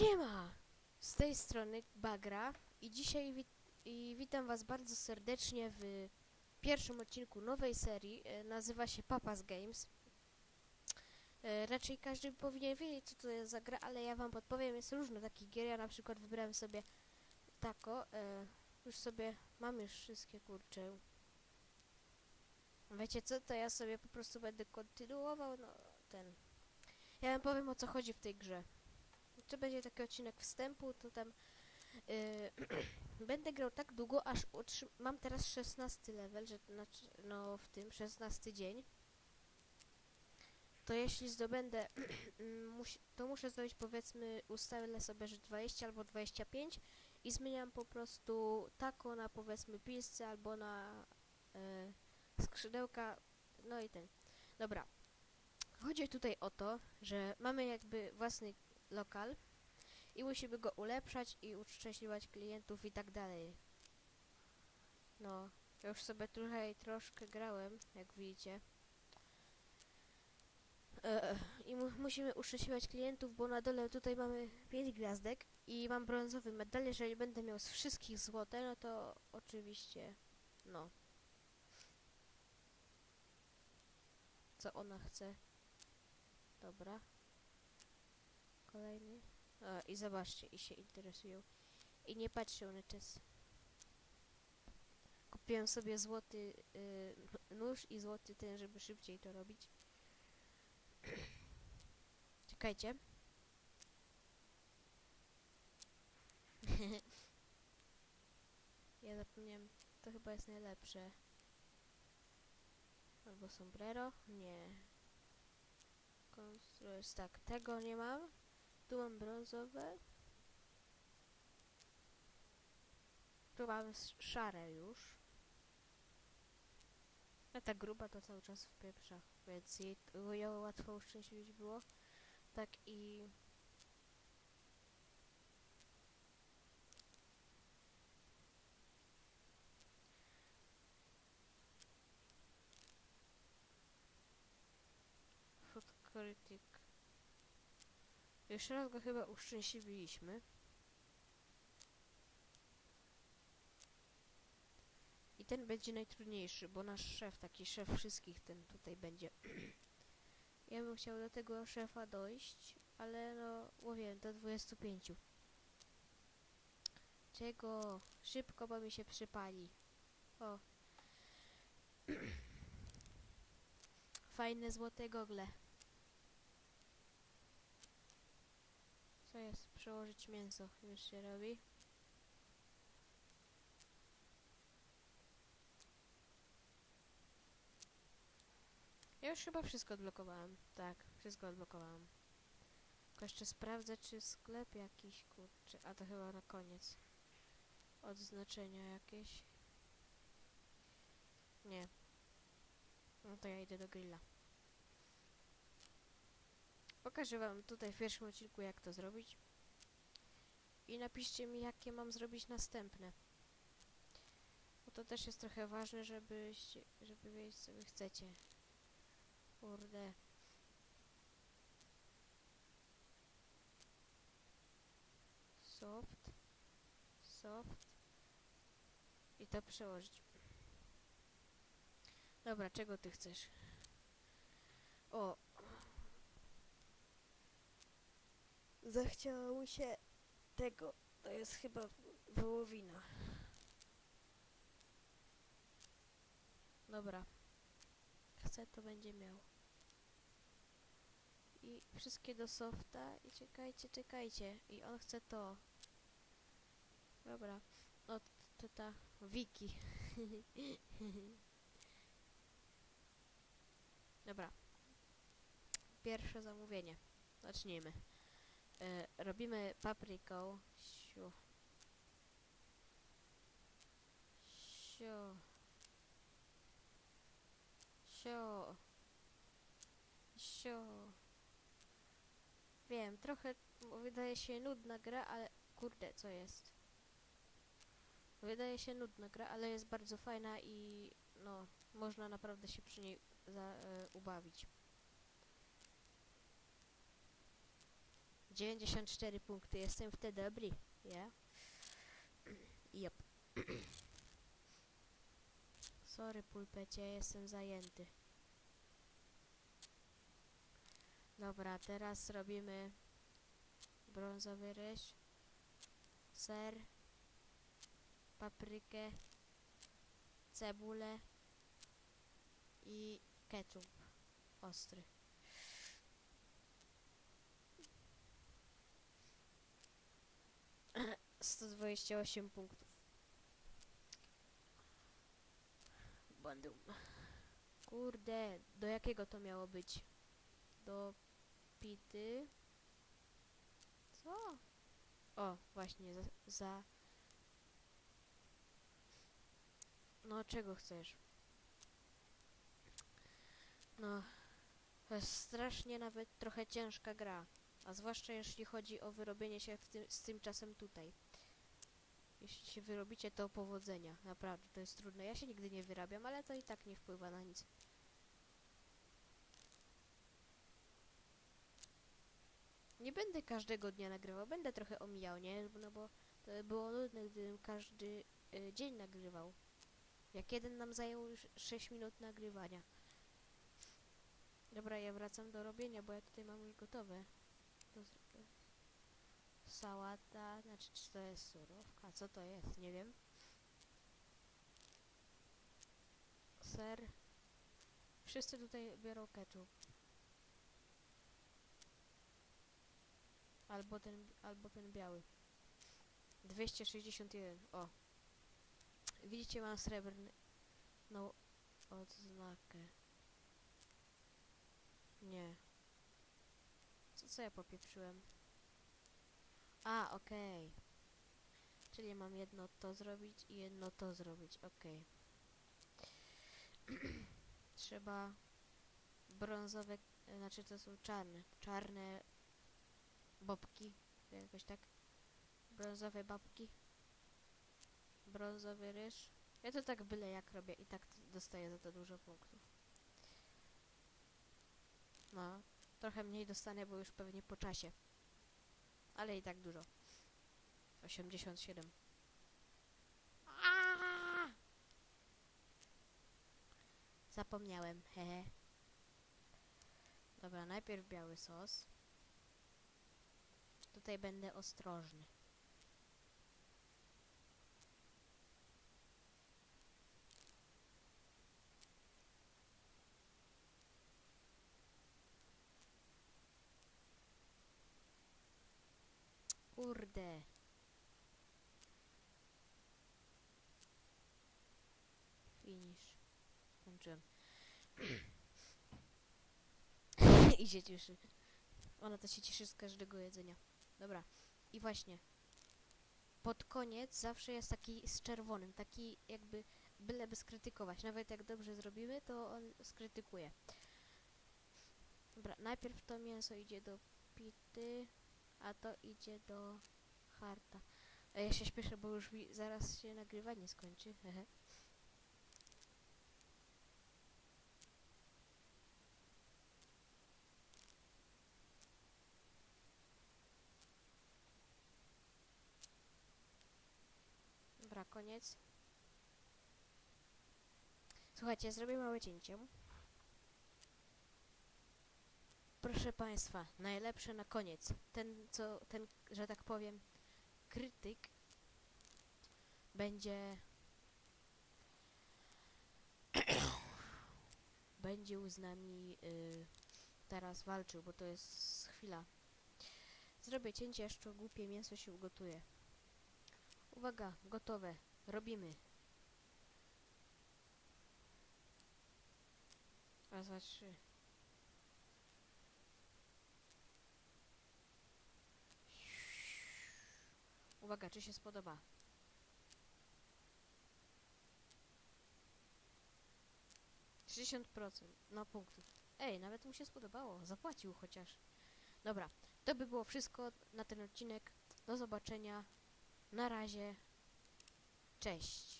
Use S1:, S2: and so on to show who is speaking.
S1: Siema! Z tej strony Bagra i dzisiaj i witam was bardzo serdecznie w pierwszym odcinku nowej serii. E, nazywa się Papa's Games. E, raczej każdy powinien wiedzieć co to jest za gra, ale ja wam podpowiem, jest różno takich gier. Ja na przykład wybrałem sobie tako. E, już sobie, mam już wszystkie kurcze. Wiecie co, to ja sobie po prostu będę kontynuował, no ten... Ja wam powiem o co chodzi w tej grze to będzie taki odcinek wstępu, to tam yy, będę grał tak długo, aż mam teraz 16 level, że znaczy, no w tym 16 dzień. To jeśli zdobędę, musi, to muszę zdobyć powiedzmy, ustalę sobie, że 20 albo 25 i zmieniam po prostu tako na powiedzmy pilsce albo na yy, skrzydełka, no i ten. Dobra. Chodzi tutaj o to, że mamy jakby własny lokal i musimy go ulepszać i uszczęśliwać klientów i tak dalej. No, już sobie trochę troszkę grałem, jak widzicie. E, I mu musimy uszczęśliwać klientów, bo na dole tutaj mamy 5 gwiazdek i mam brązowy medal. Jeżeli będę miał z wszystkich złote, no to oczywiście, no. Co ona chce? Dobra. Kolejny. A, I zobaczcie, i się interesują. I nie patrzą na czas. Kupiłem sobie złoty y, nóż i złoty ten, żeby szybciej to robić. Czekajcie. ja zapomniałem, to chyba jest najlepsze. Albo sombrero? Nie. Konstru jest tak, tego nie mam. Tu mam brązowe. Tu mam szare już. A ta gruba to cały czas w pieprzach, więc jej ją łatwo uszczęśliwić było. Tak i... Food critic. Jeszcze raz go chyba uszczęśliwiliśmy. I ten będzie najtrudniejszy, bo nasz szef, taki szef wszystkich, ten tutaj będzie. ja bym chciał do tego szefa dojść, ale no, mówię, do 25. Czego? Szybko, bo mi się przypali. O. Fajne złote gogle. Co jest? Przełożyć mięso. Już się robi. Ja już chyba wszystko odblokowałem. Tak, wszystko odblokowałem. Tylko jeszcze sprawdzę, czy sklep jakiś, kurczę. A to chyba na koniec. Odznaczenia jakieś. Nie. No to ja idę do grilla. Pokażę wam tutaj w pierwszym odcinku jak to zrobić. I napiszcie mi jakie mam zrobić następne. Bo to też jest trochę ważne, żebyście, żeby wiedzieć co wy chcecie. Kurde. Soft. Soft. I to przełożyć. Dobra, czego ty chcesz? O, Zachciało mu się tego. To jest chyba wołowina. Dobra. Chce, to będzie miał. I wszystkie do softa. I czekajcie, czekajcie. I on chce to. Dobra. O, to ta Wiki. Dobra. Pierwsze zamówienie. Zacznijmy. E, robimy papryką. Siu. Siu. Siu. Siu. Wiem, trochę wydaje się nudna gra, ale kurde, co jest? Wydaje się nudna gra, ale jest bardzo fajna i no, można naprawdę się przy niej za, e, ubawić. 94 punkty, jestem w te dobry, ja? Yep. Sorry, pulpecie, jestem zajęty. Dobra, teraz robimy brązowy ryż, ser, paprykę, cebulę i ketchup ostry. Sto dwadzieścia osiem punktów. Bandum. Kurde, do jakiego to miało być? Do pity. Co? O, właśnie, za, za... No, czego chcesz? No, to jest strasznie nawet trochę ciężka gra. A zwłaszcza jeśli chodzi o wyrobienie się z tym czasem tutaj. Jeśli się wyrobicie, to powodzenia. Naprawdę, to jest trudne. Ja się nigdy nie wyrabiam, ale to i tak nie wpływa na nic. Nie będę każdego dnia nagrywał, będę trochę omijał, nie? No bo to by było nudne, gdybym każdy y, dzień nagrywał. Jak jeden nam zajął już 6 minut nagrywania. Dobra, ja wracam do robienia, bo ja tutaj mam już gotowe. Sałata, znaczy czy to jest surówka? Co to jest? Nie wiem. Ser. Wszyscy tutaj biorą ketchup. Albo ten, albo ten biały. 261. O. Widzicie, mam srebrny. No, odznakę. Nie. Co, co ja popieprzyłem? A, okej. Czyli mam jedno to zrobić i jedno to zrobić. Okej. Trzeba brązowe, znaczy to są czarne, czarne bobki, jakoś tak. Brązowe babki. Brązowy ryż. Ja to tak byle jak robię i tak dostaję za to dużo punktów. No, trochę mniej dostanę, bo już pewnie po czasie. Ale i tak dużo. 87. Aaaa! Zapomniałem, hehe. Dobra, najpierw biały sos. Tutaj będę ostrożny. Kurde. Finish. Skończyłem. I się. Ona to się cieszy z każdego jedzenia. Dobra. I właśnie. Pod koniec zawsze jest taki z czerwonym. Taki jakby byleby skrytykować. Nawet jak dobrze zrobimy, to on skrytykuje. Dobra, najpierw to mięso idzie do pity, a to idzie do harta. Ja się śpieszę, bo już mi zaraz się nagrywanie skończy. Dobra, koniec. Słuchajcie, zrobię małe cięcie. Proszę Państwa, najlepsze na koniec. Ten, co, ten, że tak powiem, krytyk będzie będzie z nami y, teraz walczył, bo to jest chwila. Zrobię cięcie, jeszcze głupie mięso się ugotuje. Uwaga, gotowe. Robimy. Raz, dwa, trzy. Uwaga, czy się spodoba? Procent, no punktów. Ej, nawet mu się spodobało, zapłacił chociaż. Dobra, to by było wszystko na ten odcinek. Do zobaczenia. Na razie. Cześć.